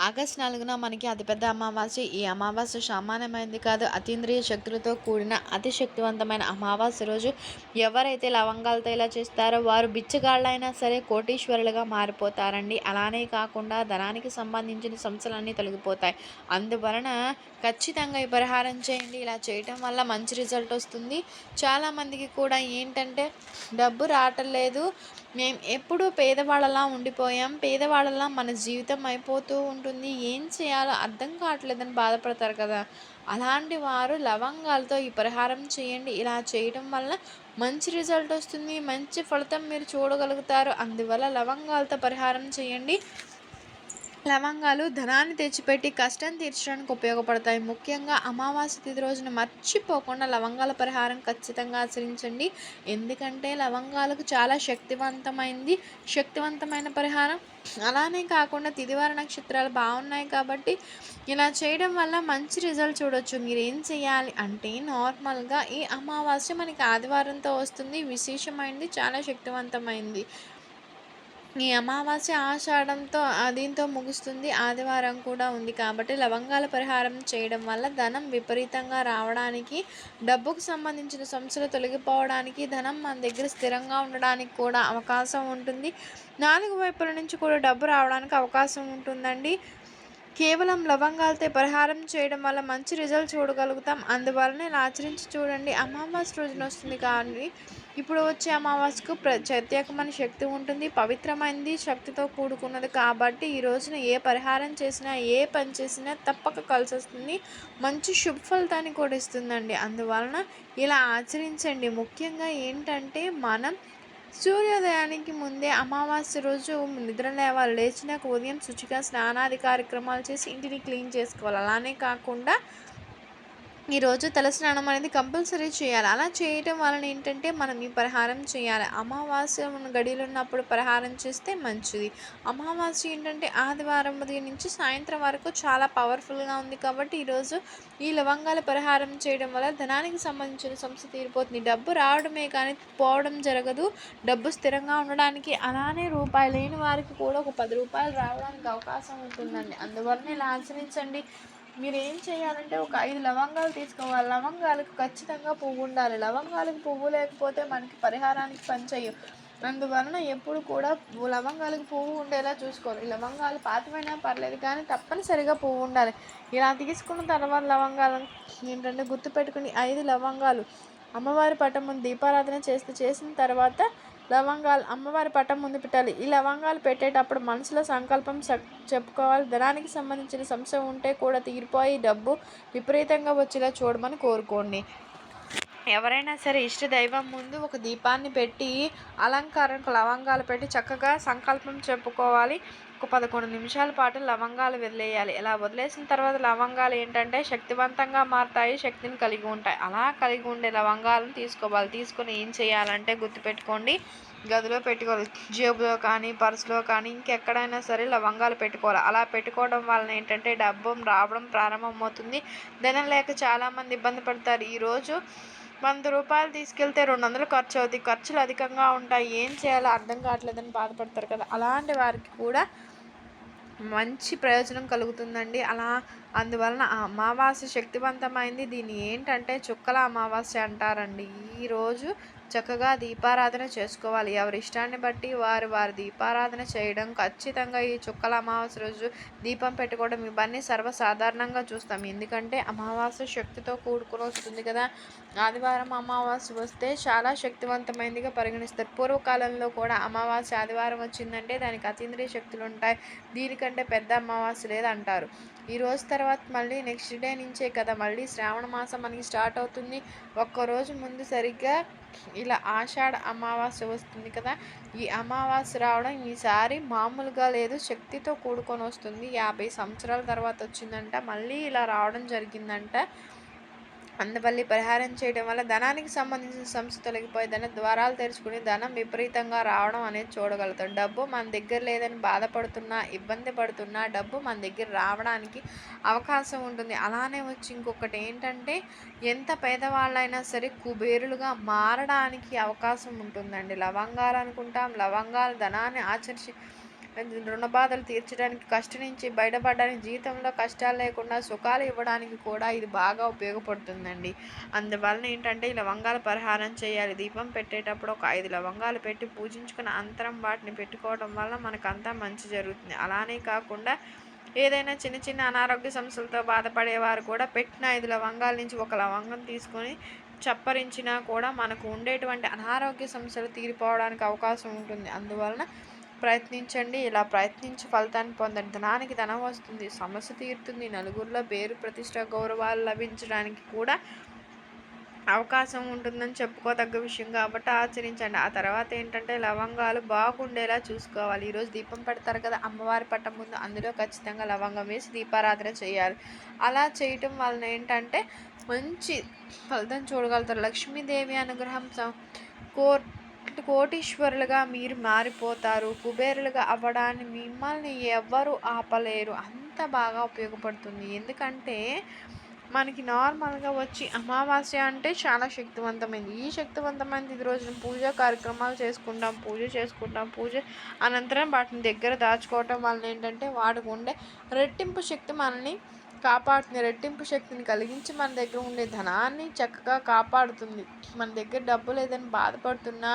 August నాలుగున మనకి అతిపెద్ద అమావాస్య. ఈ అమావాస్య సామాన్యమైనది కాదు అతీంద్రియ శక్తులతో కూడిన అతి శక్తివంతమైన అమావాస్య రోజు. ఎవరైతే లవంగాలతో ఇలా చేస్తారో వారు బిచ్చగాళ్ళైనా సరే కోటీశ్వరులుగా మారిపోతారండి. అలానే కాకుండా ధనానికి సంబంధించిన సమస్యలన్నీ తొలగిపోతాయి. అందువలన ఖచ్చితంగా ఈ పరిహారం చేయండి. ఇలా చేయటం వల్ల మంచి రిజల్ట్ వస్తుంది. చాలామందికి కూడా ఏంటంటే డబ్బు రావటం లేదు. మేము ఎప్పుడూ పేదవాళ్ళలా ఉండిపోయాం. పేదవాళ్ళలా మన జీవితం అయిపోతూ ఉంటుంది ఉంటుంది ఏం చేయాలో అర్థం కావట్లేదని బాధపడతారు కదా. అలాంటి వారు లవంగాలతో ఈ పరిహారం చేయండి. ఇలా చేయడం వల్ల మంచి రిజల్ట్ వస్తుంది. మంచి ఫలితం మీరు చూడగలుగుతారు. అందువల్ల లవంగాలతో పరిహారం చేయండి. లవంగాలు ధనాన్ని తెచ్చిపెట్టి కష్టం తీర్చడానికి ఉపయోగపడతాయి. ముఖ్యంగా అమావాస్య తిథి రోజున మర్చిపోకుండా లవంగాల పరిహారం ఖచ్చితంగా ఆచరించండి. ఎందుకంటే లవంగాలకు చాలా శక్తివంతమైంది శక్తివంతమైన పరిహారం. అలానే కాకుండా తిదివార నక్షత్రాలు బాగున్నాయి కాబట్టి ఇలా చేయడం వల్ల మంచి రిజల్ట్ చూడొచ్చు. మీరు ఏం చేయాలి అంటే నార్మల్గా ఈ అమావాస్య మనకి ఆదివారంతో వస్తుంది విశేషమైంది చాలా శక్తివంతమైంది. ఈ అమావాస్య ఆషాఢంతో దీంతో ముగుస్తుంది. ఆదివారం కూడా ఉంది కాబట్టి లవంగాల పరిహారం చేయడం వల్ల ధనం విపరీతంగా రావడానికి డబ్బుకు సంబంధించిన సమస్యలు తొలగిపోవడానికి ధనం మన దగ్గర స్థిరంగా ఉండడానికి కూడా అవకాశం ఉంటుంది. నాలుగు వైపుల నుంచి కూడా డబ్బు రావడానికి అవకాశం ఉంటుందండి. కేవలం లవంగాలతో పరిహారం చేయడం వల్ల మంచి రిజల్ట్ చూడగలుగుతాం. అందువలన ఇలా ఆచరించి చూడండి. అమావాస్య రోజున వస్తుంది కానీ ఇప్పుడు వచ్చే అమావాస్యకు ప్రత్యేకమైన శక్తి ఉంటుంది. పవిత్రమైనది శక్తితో కూడుకున్నది కాబట్టి ఈ రోజున ఏ పరిహారం చేసినా ఏ పని చేసినా తప్పక కలిసి వస్తుంది మంచి శుభ ఫలితాన్ని కూడా ఇస్తుందండి. అందువలన ఇలా ఆచరించండి. ముఖ్యంగా ఏంటంటే మనం సూర్యోదయానికి ముందే అమావాస్య రోజు నిద్ర లేవాలి. లేచినాక ఉదయం శుచిగా స్నానాది కార్యక్రమాలు చేసి ఇంటిని క్లీన్ చేసుకోవాలి. అలానే కాకుండా ఈరోజు తలస్నానం అనేది కంపల్సరీ చేయాలి. అలా చేయటం వలన ఏంటంటే మనం ఈ పరిహారం చేయాలి. అమావాస్య గడియలు ఉన్నప్పుడు పరిహారం చేస్తే మంచిది. అమావాస్య ఏంటంటే ఆదివారం ఉదయం నుంచి సాయంత్రం వరకు చాలా పవర్ఫుల్గా ఉంది కాబట్టి ఈరోజు ఈ లవంగాల పరిహారం చేయడం వల్ల ధనానికి సంబంధించిన సమస్య తీరిపోతుంది. డబ్బు రావడమే కానీ పోవడం జరగదు. డబ్బు స్థిరంగా ఉండడానికి అలానే రూపాయలు లేని వారికి కూడా ఒక పది రూపాయలు రావడానికి అవకాశం ఉంటుందండి. అందువలన ఇలా ఆచరించండి. మీరు ఏం చేయాలంటే ఒక ఐదు లవంగాలు తీసుకోవాలి. లవంగాలకు ఖచ్చితంగా పువ్వు ఉండాలి. లవంగాలకు పువ్వు లేకపోతే మనకి పరిహారానికి పనిచేయవు అందువలన ఎప్పుడు కూడా లవంగాలకు పువ్వు ఉండేలా చూసుకోవాలి. లవంగాలు పాతమైనా పర్లేదు కానీ తప్పనిసరిగా పువ్వు ఉండాలి. ఇలా తీసుకున్న తర్వాత లవంగాలను ఏంటంటే గుర్తుపెట్టుకుని ఐదు లవంగాలు అమ్మవారి పట్టం ముందు దీపారాధన చేస్తే చేసిన తర్వాత లవంగాలు అమ్మవారి పట్టం ముందు పెట్టాలి. ఈ లవంగాలు పెట్టేటప్పుడు మనసులో సంకల్పం చెప్పుకోవాలి. ధనానికి సంబంధించిన సమస్య ఉంటే కూడా తీరిపోయి డబ్బు విపరీతంగా వచ్చేలా చూడమని కోరుకోండి. ఎవరైనా సరే ఇష్ట దైవం ముందు ఒక దీపాన్ని పెట్టి అలంకారంకు లవంగాలు పెట్టి చక్కగా సంకల్పం చెప్పుకోవాలి. ఒక పదకొండు నిమిషాల పాటు లవంగాలు వదిలేయాలి. ఇలా వదిలేసిన తర్వాత లవంగాలు ఏంటంటే శక్తివంతంగా మారుతాయి శక్తిని కలిగి ఉంటాయి. అలా కలిగి ఉండే లవంగాలను తీసుకోవాలి. తీసుకొని ఏం చేయాలంటే గుర్తుపెట్టుకోండి. గదిలో పెట్టుకోవాలి. జేబులో కానీ పర్సులో కానీ ఇంకెక్కడైనా సరే లవంగాలు పెట్టుకోవాలి. అలా పెట్టుకోవడం వలన ఏంటంటే డబ్బు రావడం ప్రారంభమవుతుంది. ధనం లేక చాలామంది ఇబ్బంది పడతారు. ఈరోజు వంద రూపాయలు తీసుకెళ్తే రెండు వందలు ఖర్చు అవుతాయి ఖర్చులు అధికంగా ఉంటాయి. ఏం చేయాలో అర్థం కావట్లేదని బాధపడతారు కదా. అలాంటి వారికి కూడా మంచి ప్రయోజనం కలుగుతుందండి. అలా అందువలన అమావాస్య శక్తివంతమైంది. దీన్ని ఏంటంటే చుక్కల అమావాస్య అంటారండి. ఈరోజు చక్కగా దీపారాధన చేసుకోవాలి. ఎవరి ఇష్టాన్ని బట్టి వారు వారి దీపారాధన చేయడం ఖచ్చితంగా ఈ చుక్కల అమావాస్య రోజు దీపం పెట్టుకోవడం ఇవన్నీ సర్వసాధారణంగా చూస్తాం. ఎందుకంటే అమావాస్య శక్తితో కూడుకుని వస్తుంది కదా. ఆదివారం అమావాస్య వస్తే చాలా శక్తివంతమైనదిగా పరిగణిస్తారు. పూర్వకాలంలో కూడా అమావాస్య ఆదివారం వచ్చిందంటే దానికి అతీంద్రియ శక్తులు ఉంటాయి. దీనికంటే పెద్ద అమావాస్య లేదంటారు. ఈ రోజు తర్వాత మళ్ళీ నెక్స్ట్ డే నుంచే కదా. మళ్ళీ శ్రావణ మాసం మనకి స్టార్ట్ అవుతుంది. ఒక్కరోజు ముందు సరిగ్గా ఇలా ఆషాఢ అమావాస్య వస్తుంది కదా ఈ అమావాస్య రావడం ఈసారి మామూలుగా లేదు. శక్తితో కూడుకొని వస్తుంది. యాభై సంవత్సరాల తర్వాత వచ్చిందంట మళ్ళీ ఇలా రావడం జరిగిందంట. అందువల్ల పరిహారం చేయడం వల్ల ధనానికి సంబంధించిన సమస్య తొలగిపోయి ధన ద్వారాలు తెరుచుకుని ధనం విపరీతంగా రావడం అనేది చూడగలుగుతాం. డబ్బు మన దగ్గర లేదని బాధపడుతున్నా ఇబ్బంది పడుతున్నా డబ్బు మన దగ్గర రావడానికి అవకాశం ఉంటుంది. అలానే వచ్చి ఇంకొకటి ఏంటంటే ఎంత పేదవాళ్ళైనా సరే కుబేరులుగా మారడానికి అవకాశం ఉంటుందండి. లవంగాలు అనుకుంటాం. లవంగాలు ధనాన్ని ఆచరించి రుణ బాధలు తీర్చడానికి కష్టం నుంచి బయటపడడానికి జీవితంలో కష్టాలు లేకుండా సుఖాలు ఇవ్వడానికి కూడా ఇది బాగా ఉపయోగపడుతుందండి. అందువలన ఏంటంటే ఈ లవంగాల పరిహారం చేయాలి. దీపం పెట్టేటప్పుడు ఒక ఐదు లవంగాలు పెట్టి పూజించుకున్న అంతరం వాటిని పెట్టుకోవడం వల్ల మనకంతా మంచి జరుగుతుంది. అలానే కాకుండా ఏదైనా చిన్న చిన్న అనారోగ్య సమస్యలతో బాధపడేవారు కూడా పెట్టిన ఐదు లవంగాల నుంచి ఒక లవంగం తీసుకొని చప్పరించినా కూడా మనకు ఉండేటువంటి అనారోగ్య సమస్యలు తీరిపోవడానికి అవకాశం ఉంటుంది. అందువలన ప్రయత్నించండి ఇలా ప్రయత్నించి ఫలితాన్ని పొందండి. ధనానికి ధనం వస్తుంది సమస్య తీరుతుంది. నలుగురిలో పేరు ప్రతిష్ట గౌరవాలు లభించడానికి కూడా అవకాశం ఉంటుందని చెప్పుకోదగ్గ విషయం కాబట్టి ఆచరించండి. ఆ తర్వాత ఏంటంటే లవంగాలు బాగుండేలా చూసుకోవాలి. ఈరోజు దీపం పెడతారు కదా అమ్మవారి పట్టం ముందు అందులో ఖచ్చితంగా లవంగం వేసి దీపారాధన చేయాలి. అలా చేయటం వలన ఏంటంటే మంచి ఫలితం చూడగలుగుతారు. లక్ష్మీదేవి అనుగ్రహం కోర్ కోటీశ్వరులుగా మీరు మారిపోతారు కుబేరులుగా అవ్వడాన్ని మిమ్మల్ని ఎవ్వరు ఆపలేరు. అంత బాగా ఉపయోగపడుతుంది. ఎందుకంటే మనకి నార్మల్గా వచ్చి అమావాస్య అంటే చాలా శక్తివంతమైంది. ఈ శక్తివంతమైనది ఇది రోజున పూజ కార్యక్రమాలు చేసుకుంటాం పూజ చేసుకుంటాం పూజ అనంతరం వాటిని దగ్గర దాచుకోవటం వల్ల ఏంటంటే వాడికి ఉండే రెట్టింపు శక్తి మనల్ని కాపాడుతుంది రెట్టింపు శక్తిని కలిగించి మన దగ్గర ఉండే ధనాన్ని చక్కగా కాపాడుతుంది. మన దగ్గర డబ్బు లేదని బాధపడుతున్నా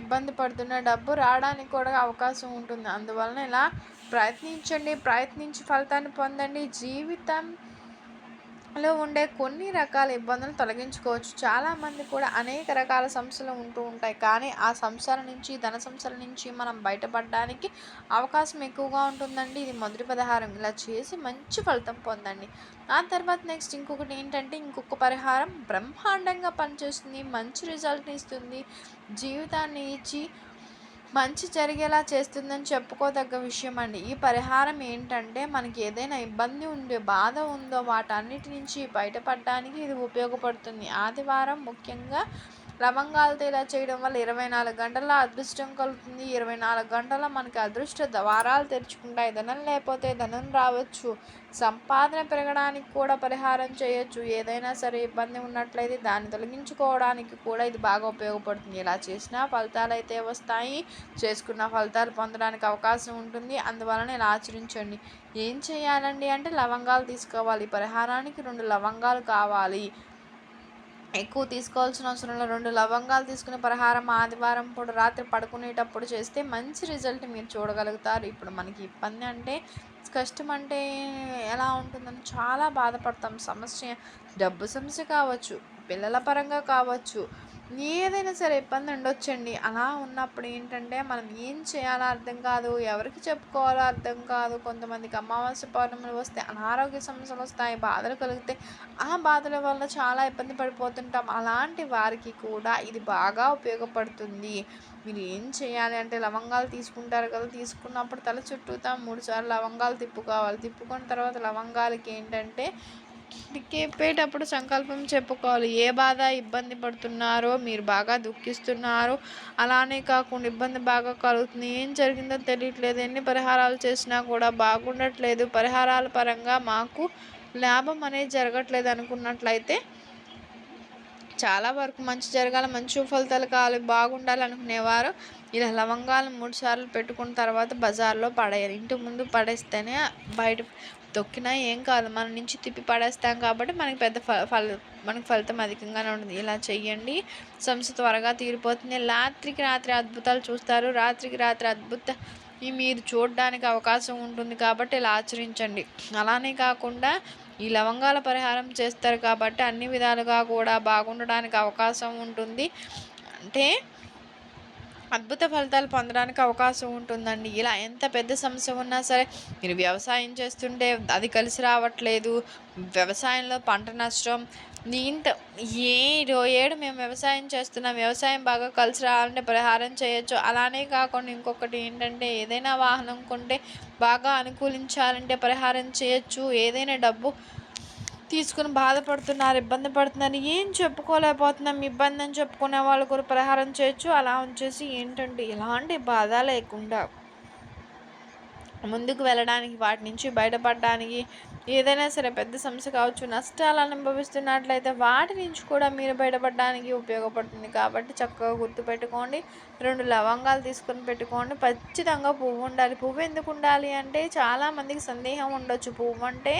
ఇబ్బంది పడుతున్న డబ్బు రావడానికి కూడా అవకాశం ఉంటుంది. అందువలన ఇలా ప్రయత్నించండి. ప్రయత్నించి ఫలితాన్ని పొందండి. జీవితం లో ఉండే కొన్ని రకాల ఇబ్బందులు తొలగించుకోవచ్చు. చాలామంది కూడా అనేక రకాల సమస్యలు ఉంటూ ఉంటాయి. కానీ ఆ సంస్థల నుంచి ధన సంస్థల నుంచి మనం బయటపడడానికి అవకాశం ఎక్కువగా ఉంటుందండి. ఇది మొదటి పదహారం. ఇలా చేసి మంచి ఫలితం పొందండి. ఆ తర్వాత నెక్స్ట్ ఇంకొకటి ఏంటంటే ఇంకొక పరిహారం. బ్రహ్మాండంగా పనిచేస్తుంది. మంచి రిజల్ట్ని ఇస్తుంది. జీవితాన్ని ఇచ్చి మంచి జరిగేలా చేస్తుందని చెప్పుకోదగ్గ విషయం అండి ఈ పరిహారం ఏంటంటే మనకి ఏదైనా ఇబ్బంది ఉండే బాధ ఉందో వాటన్నిటి నుంచి బయటపడడానికి ఇది ఉపయోగపడుతుంది. ఆదివారం ముఖ్యంగా లవంగాలతో ఇలా చేయడం వల్ల ఇరవై నాలుగు గంటల అదృష్టం కలుగుతుంది. ఇరవై నాలుగు గంటల మనకి అదృష్ట ద్వారాలు తెరుచుకుంటాయి. ధనం లేకపోతే ధనం రావచ్చు. సంపాదన పెరగడానికి కూడా పరిహారం చేయొచ్చు. ఏదైనా సరే ఇబ్బంది ఉన్నట్లయితే దాన్ని తొలగించుకోవడానికి కూడా ఇది బాగా ఉపయోగపడుతుంది. ఇలా చేసినా ఫలితాలు అయితే వస్తాయి. చేసుకున్న ఫలితాలు పొందడానికి అవకాశం ఉంటుంది. అందువలన ఇలా ఆచరించండి. ఏం చేయాలండి అంటే లవంగాలు తీసుకోవాలి. పరిహారానికి రెండు లవంగాలు కావాలి. ఎక్కువ తీసుకోవాల్సిన అవసరం లేదు. రెండు లవంగాలు తీసుకునే పరిహారం ఆదివారం పూట రాత్రి పడుకునేటప్పుడు చేస్తే మంచి రిజల్ట్ మీరు చూడగలుగుతారు. ఇప్పుడు మనకి ఇబ్బంది అంటే కష్టం అంటే ఎలా ఉంటుందని చాలా బాధపడతాం. సమస్య డబ్బు సమస్య కావచ్చు పిల్లల పరంగా కావచ్చు ఏదైనా సరే ఇబ్బంది ఉండొచ్చండి. అలా ఉన్నప్పుడు ఏంటంటే మనం ఏం చేయాలో అర్థం కాదు ఎవరికి చెప్పుకోవాలో అర్థం కాదు. కొంతమందికి అమావాస్య పౌర్ణములు వస్తే అనారోగ్య సమస్యలు వస్తాయి బాధలు కలిగితే ఆ బాధల వల్ల చాలా ఇబ్బంది పడిపోతుంటాం. అలాంటి వారికి కూడా ఇది బాగా ఉపయోగపడుతుంది. మీరు ఏం చేయాలి అంటే లవంగాలు తీసుకుంటారు కదా తీసుకున్నప్పుడు తల చుట్టూతా మూడు సార్లు లవంగాలు తిప్పుకోవాలి. తిప్పుకున్న తర్వాత లవంగాలకి ఏంటంటే చెప్పేటప్పుడు సంకల్పం చెప్పుకోవాలి. ఏ బాధ ఇబ్బంది పడుతున్నారో మీరు బాగా దుఃఖిస్తున్నారు అలానే కాకుండా ఇబ్బంది బాగా కలుగుతుంది. ఏం జరిగిందో తెలియట్లేదు. ఎన్ని పరిహారాలు చేసినా కూడా బాగుండట్లేదు. పరిహారాల పరంగా మాకు లాభం అనేది జరగట్లేదు అనుకున్నట్లయితే చాలా వరకు మంచి జరగాలి మంచి ఫలితాలు కావాలి బాగుండాలి అనుకునేవారు. ఇలా లవంగాలు మూడు సార్లు పెట్టుకున్న తర్వాత బజార్లో పడేయాలి. ఇంటి ముందు పడేస్తేనే బయట తొక్కినా ఏం కాదు. మన నుంచి తిప్పి పడేస్తాం కాబట్టి మనకి పెద్ద ఫల మనకి ఫలితం అధికంగానే ఉంటుంది. ఇలా చెయ్యండి. సమస్య త్వరగా తీరిపోతుంది. రాత్రికి రాత్రి అద్భుతాలు చూస్తారు. రాత్రికి రాత్రి అద్భుత మీరు చూడడానికి అవకాశం ఉంటుంది కాబట్టి ఇలా ఆచరించండి. అలానే కాకుండా ఈ లవంగాల పరిహారం చేస్తారు కాబట్టి అన్ని విధాలుగా కూడా బాగుండడానికి అవకాశం ఉంటుంది. అంటే అద్భుత ఫలితాలు పొందడానికి అవకాశం ఉంటుందండి. ఇలా ఎంత పెద్ద సమస్య ఉన్నా సరే మీరు వ్యవసాయం చేస్తుంటే అది కలిసి రావట్లేదు. వ్యవసాయంలో పంట నష్టం ఇంత ఏ ఏడు మేము వ్యవసాయం చేస్తున్నాం వ్యవసాయం బాగా కలిసి రావాలంటే పరిహారం చేయొచ్చు. అలానే కాకుండా ఇంకొకటి ఏంటంటే ఏదైనా వాహనం కొంటే బాగా అనుకూలించాలంటే పరిహారం చేయొచ్చు. ఏదైనా డబ్బు తీసుకుని బాధపడుతున్నారు ఇబ్బంది పడుతున్నారు. ఏం చెప్పుకోలేకపోతున్నాం. ఇబ్బంది అని చెప్పుకునే వాళ్ళు కూడా పరిహారం చేయొచ్చు. అలా ఉంచేసి ఏంటంటే ఎలాంటి బాధ లేకుండా ముందుకు వెళ్ళడానికి వాటి నుంచి బయటపడడానికి ఏదైనా సరే పెద్ద సమస్య కావచ్చు నష్టాలు అనుభవిస్తున్నట్లయితే వాటి నుంచి కూడా మీరు బయటపడడానికి ఉపయోగపడుతుంది. కాబట్టి చక్కగా గుర్తుపెట్టుకోండి. రెండు లవంగాలు తీసుకొని పెట్టుకోండి. ఖచ్చితంగా పువ్వు ఉండాలి. పువ్వు ఎందుకు ఉండాలి అంటే చాలామందికి సందేహం ఉండొచ్చు. పువ్వు అంటే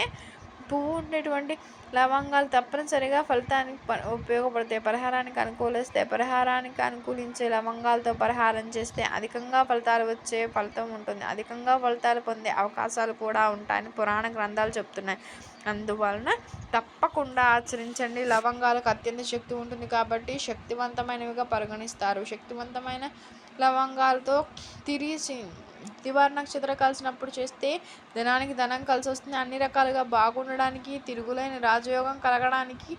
పువ్వు ఉండేటువంటి లవంగాలు తప్పనిసరిగా ఫలితానికి ఉపయోగపడతాయి. పరిహారానికి అనుకూలిస్తాయి పరిహారానికి అనుకూలించే లవంగాలతో పరిహారం చేస్తే అధికంగా ఫలితాలు వచ్చే ఫలితం ఉంటుంది. అధికంగా ఫలితాలు పొందే అవకాశాలు కూడా ఉంటాయని పురాణ గ్రంథాలు చెప్తున్నాయి. అందువలన తప్పకుండా ఆచరించండి. లవంగాలకు అత్యంత శక్తి ఉంటుంది కాబట్టి శక్తివంతమైనవిగా పరిగణిస్తారు. శక్తివంతమైన లవంగాలతో తిరిగి తివార నక్షత్రం కలిసినప్పుడు చేస్తే ధనానికి ధనం కలిసి వస్తుంది అన్ని రకాలుగా బాగుండడానికి తిరుగులేని రాజయోగం కలగడానికి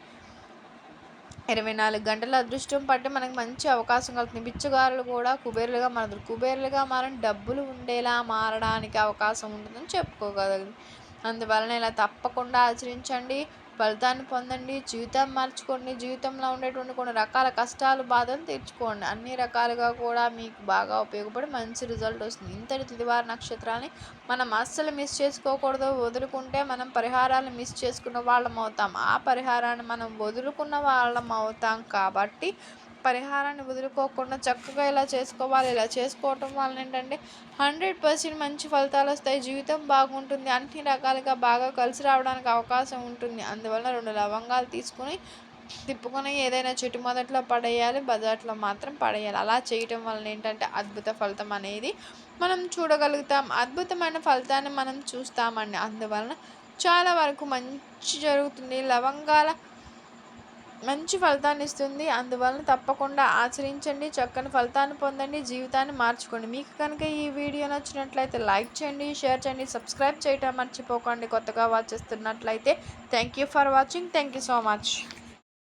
ఇరవై నాలుగు గంటల అదృష్టం పట్టి మనకి మంచి అవకాశం కలుగుతుంది. బిచ్చగారులు కూడా కుబేరులుగా మారదు. కుబేరులుగా మారని డబ్బులు ఉండేలా మారడానికి అవకాశం ఉంటుందని చెప్పుకోగలదు అందువలన ఇలా తప్పకుండా ఆచరించండి. ఫలితాన్ని పొందండి. జీవితం మార్చుకోండి. జీవితంలో ఉండేటువంటి కొన్ని రకాల కష్టాలు బాధలు తీర్చుకోండి. అన్ని రకాలుగా కూడా మీకు బాగా ఉపయోగపడి మంచి రిజల్ట్ వస్తుంది. ఇంతటి తిదివార నక్షత్రాన్ని మనం అస్సలు మిస్ చేసుకోకూడదు. వదులుకుంటే మనం పరిహారాలు మిస్ చేసుకున్న వాళ్ళం అవుతాం ఆ పరిహారాన్ని మనం వదులుకున్న వాళ్ళం అవుతాం కాబట్టి పరిహారాన్ని వదులుకోకుండా చక్కగా ఇలా చేసుకోవాలి. ఇలా చేసుకోవటం వలన ఏంటంటే హండ్రెడ్ పర్సెంట్ మంచి ఫలితాలు వస్తాయి. జీవితం బాగుంటుంది. అన్ని రకాలుగా బాగా కలిసి రావడానికి అవకాశం ఉంటుంది. అందువల్ల రెండు లవంగాలు తీసుకుని తిప్పుకొని ఏదైనా చెట్టు మొదట్లో పడేయాలి. బజార్లో మాత్రం పడేయాలి. అలా చేయటం వలన ఏంటంటే అద్భుత ఫలితం అనేది మనం చూడగలుగుతాం. అద్భుతమైన ఫలితాన్ని మనం చూస్తామండి. అందువలన చాలా వరకు మంచి జరుగుతుంది. లవంగాల మంచి ఫలితాన్ని ఇస్తుంది. అందువలన తప్పకుండా ఆచరించండి చక్కని ఫలితాన్ని పొందండి జీవితాన్ని మార్చుకోండి. మీకు కనుక ఈ వీడియో నచ్చినట్లయితే లైక్ చేయండి షేర్ చేయండి సబ్స్క్రైబ్ చేయటం మర్చిపోకండి కొత్తగా వాచ్ చేస్తున్నట్లయితే. Thank you for watching. Thank you so much.